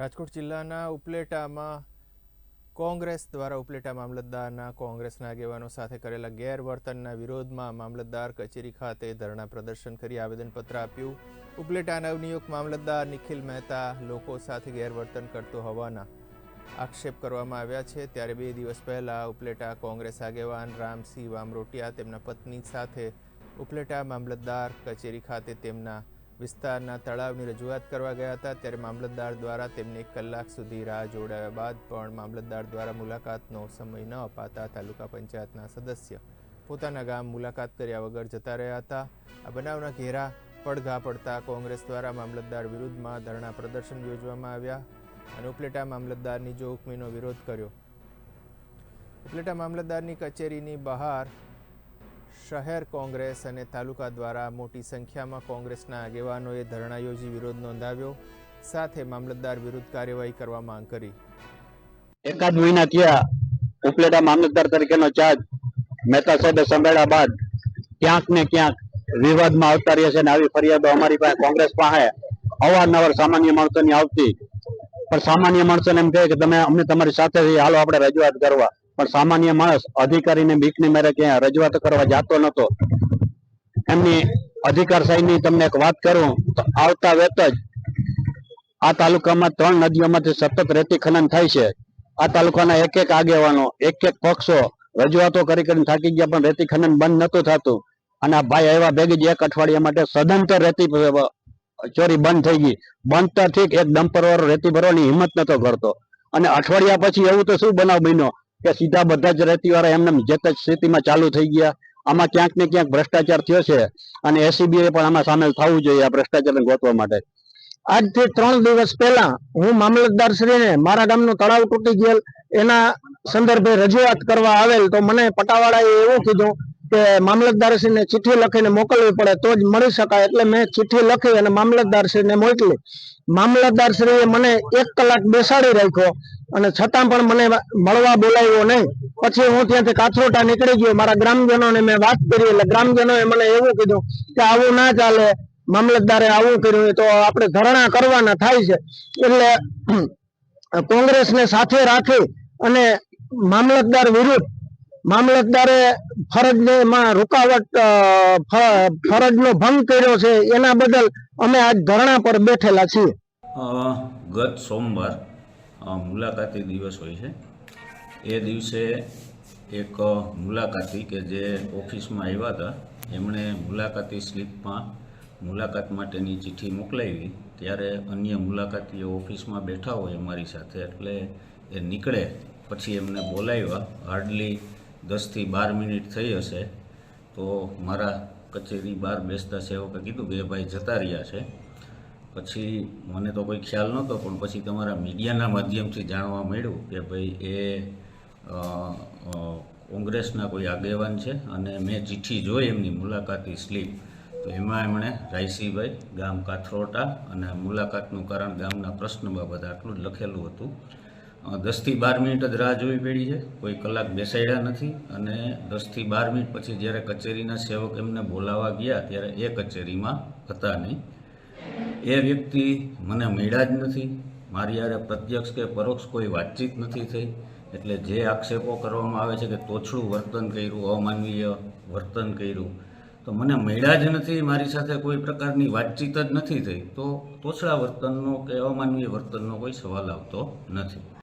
રાજકોટ જિલ્લાના ઉપલેટામાં કોંગ્રેસ દ્વારા ઉપલેટા મામલતદારના કોંગ્રેસના આગેવાનો સાથે કરેલા ગેરવર્તનના વિરોધમાં મામલતદાર કચેરી ખાતે ધરણા પ્રદર્શન કરી આવેદનપત્ર આપ્યું. ઉપલેટા નવનિયુક્ત મામલતદાર નિખિલ મહેતા લોકો સાથે ગેરવર્તન કરતો હોવાના આક્ષેપ કરવામાં આવ્યા છે. ત્યારે બે દિવસ પહેલા ઉપલેટા કોંગ્રેસ આગેવાન રામસિંહ વામરોટિયા તેમના પત્ની સાથે ઉપલેટા મામલતદાર કચેરી ખાતે તેમના વિસ્તારના તળાવની રજૂઆત કરવા ગયા હતા. ત્યારે મામલતદાર દ્વારા તેમને એક કલાક સુધી રાહ જોડાયા બાદ પણ મામલતદાર દ્વારા મુલાકાતનો સમય ન અપાતા તાલુકા પંચાયતના સદસ્ય પોતાના ગામ મુલાકાત કર્યા વગર જતા રહ્યા હતા. આ બનાવના ઘેરા પડઘા પડતા કોંગ્રેસ દ્વારા મામલતદાર વિરુદ્ધમાં ધરણા પ્રદર્શન યોજવામાં આવ્યા અને ઉપલેટા મામલતદારની જોખમીનો વિરોધ કર્યો. ઉપલેટા મામલતદારની કચેરીની બહાર શહેર કોંગ્રેસ અને તાલુકા દ્વારા મોટી સંખ્યામાં કોંગ્રેસના આગેવાનોએ ધરણા યોજી વિરોધ નોંધાવ્યો. સાથે મામલતદાર વિરુદ્ધ કાર્યવાહી કરવા માંગ કરી. એકાદ મહિના થયા ઉપલેટા મામલતદાર તરીકેનો ચાર્જ મહેતા સાહેબે સંભાળ્યા બાદ ક્યાંક ને ક્યાંક વિવાદમાં આવતા રહ્યા છે અને આવી ફરિયાદો અમારી પાસે કોંગ્રેસ પાસે અવારનવાર સામાન્ય માણસોની આવતી. પણ સામાન્ય માણસોને એમ કહે કે તમે અમને તમારી સાથે હાલો, આપણે રજૂઆત કરવા. પણ સામાન્ય માણસ અધિકારીને બીકની મેરે ક્યાં રજૂઆત કરવા જાતો નતો એમની અધિકારશાહીની તમને એક વાત કરું, તો આવતા વેત જ આ તાલુકામાં ત્રણ નદીઓમાંથી સતત રેતી ખનન થાય છે. આ તાલુકાના એક એક આગેવાનો, એક એક પક્ષો રજૂઆતો કરી કરીને થાકી ગયા, પણ રેતી ખનન બંધ નતું થતું. અને આ ભાઈ આવ્યા ભેગી જ એક અઠવાડિયા માટે સદંતર રેતી ચોરી બંધ થઈ ગઈ. બંધ ઠીક એક ડમ્પર વાળો રેતી ભરવાની હિંમત નતો કરતો. અને અઠવાડિયા પછી એવું તો શું બનાવ બન્યો? કે સીધા બધા જ રેતી વાળા એમને જે તે સ્થિતિમાં ચાલુ થઈ ગયા. આમાં ક્યાંક ને ક્યાંક ભ્રષ્ટાચાર થયો છે અને એસીબી પણ આમાં સામેલ થવું જોઈએ આ ભ્રષ્ટાચારને ગોતવા માટે. આજથી ત્રણ દિવસ પહેલા હું મામલતદાર શ્રીને મારા ગામનું તળાવ તૂટી ગયેલ એના સંદર્ભે રજૂઆત કરવા આવેલ તો મને પટાવાળાએ એવું કીધું કે મામલતદાર શ્રીને ચિઠ્ઠી લખીને મોકલવી પડે તો જ મળી શકાય. એટલે મેં ચિઠ્ઠી લખી અને મામલતદાર શ્રીને મોકલી. મામલતદાર શ્રીએ મને એક કલાક બેસાડી રાખ્યો અને છતાં પણ મને મળવા બોલાવ્યો નહીં. પછી હું ત્યાંથી કાથરોટા નીકળી ગયો. મારા ગ્રામજનોને મેં વાત કરી. એટલે ગ્રામજનોએ મને એવું કીધું કે આવું ના ચાલે. મામલતદારે આવું કર્યું તો આપણે ધરણા કરવાના થાય છે. એટલે કોંગ્રેસને સાથે રાખી અને મામલતદાર વિરુદ્ધ મામલતદારે ફરજમાં રૂકાવટ અ, ફ- ફરજનો ભંગ કર્યો છે એના બદલ અમે આજ ધરણા પર બેઠેલા છીએ. ગત સોમવાર મુલાકાતી દિવસ હોય છે. એ દિવસે એક મુલાકાતી કે જે ઓફિસમાં આવ્યા હતા એમણે મુલાકાતી સ્લીપમાં મુલાકાત માટેની ચિઠ્ઠી મોકલાવી. ત્યારે અન્ય મુલાકાતીઓ ઓફિસમાં બેઠા હોય અમારી સાથે એટલે એ નીકળે. પછી એમને બોલાવ્યા. હાર્ડલી દસથી બાર મિનિટ થઈ હશે, તો મારા કચેરી બહાર બેસતા સેવકે કીધું કે ભાઈ જતા રહ્યા છે. પછી મને તો કોઈ ખ્યાલ નહોતો, પણ પછી તમારા મીડિયાના માધ્યમથી જાણવા મળ્યું કે ભાઈ એ કોંગ્રેસના કોઈ આગેવાન છે અને મેં ચિઠ્ઠી જોઈ એમની મુલાકાતી સ્લીપ. તો એમાં એમણે રાયસીભાઈ, ગામ કાથરોટા અને મુલાકાતનું કારણ ગામના પ્રશ્ન બાબત આટલું જ લખેલું હતું. દસથી બાર મિનિટ જ રાહ જોવી પડી છે. કોઈ કલાક બેસાડ્યા નથી અને દસથી બાર મિનિટ પછી જ્યારે કચેરીના સેવક એમને બોલાવવા ગયા ત્યારે એ કચેરીમાં હતા નહીં. એ વ્યક્તિ મને મળ્યા જ નથી. મારી યારે પ્રત્યક્ષ કે પરોક્ષ કોઈ વાતચીત નથી થઈ. એટલે જે આક્ષેપો કરવામાં આવે છે કે તોછડું વર્તન કર્યું, અમાનવીય વર્તન કર્યું, તો મને મળ્યા જ નથી. મારી સાથે કોઈ પ્રકારની વાતચીત જ નથી થઈ. તો તોછડા વર્તનનો કે અમાનવીય વર્તનનો કોઈ સવાલ આવતો નથી.